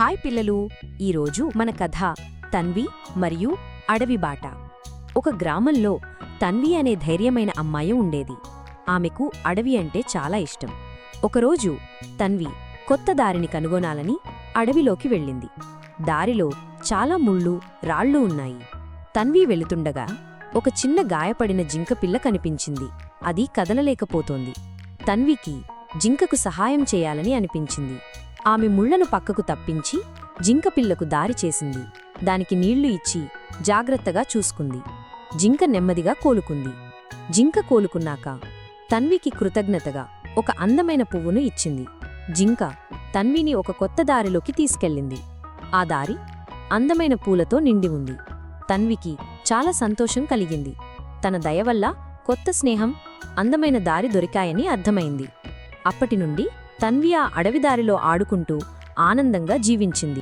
Hi పిల్లలు. ఈరోజు మన కథ తన్వి మరియు అడవి బాట. ఒక గ్రామంలో తన్వి అనే ధైర్యమైన అమ్మాయి ఉండేది. ఆమెకు అడవి అంటే చాలా ఇష్టం. ఒకరోజు తన్వి కొత్త దారిని కనుగొనాలని అడవిలోకి వెళ్ళింది. దారిలో చాలా ముళ్ళు రాళ్ళు ఉన్నాయి. తన్వి వెళుతుండగా ఒక చిన్న గాయపడిన జింకపిల్ల కనిపించింది. అది కదలలేకపోతోంది. తన్వికి జింకకు సహాయం చేయాలని అనిపించింది. ఆమె ముళ్ళను పక్కకు తప్పించి జింకపిల్లకు దారి చేసింది. దానికి నీళ్ళు ఇచ్చి జాగ్రత్తగా చూసుకుంది. జింక నెమ్మదిగా కోలుకుంది. జింక కోలుకున్నాక తన్వికి కృతజ్ఞతగా ఒక అందమైన పువ్వును ఇచ్చింది. జింక తన్విని ఒక కొత్త దారిలోకి తీసుకెళ్ళింది. ఆ దారి అందమైన పూలతో నిండి ఉంది. తన్వికి చాలా సంతోషం కలిగింది. తన దయ వల్ల కొత్త స్నేహం అందమైన దారి దొరికాయని అర్థమైంది. అప్పటి నుండి తన్వి ఆ అడవిదారిలో ఆడుకుంటూ ఆనందంగా జీవించింది.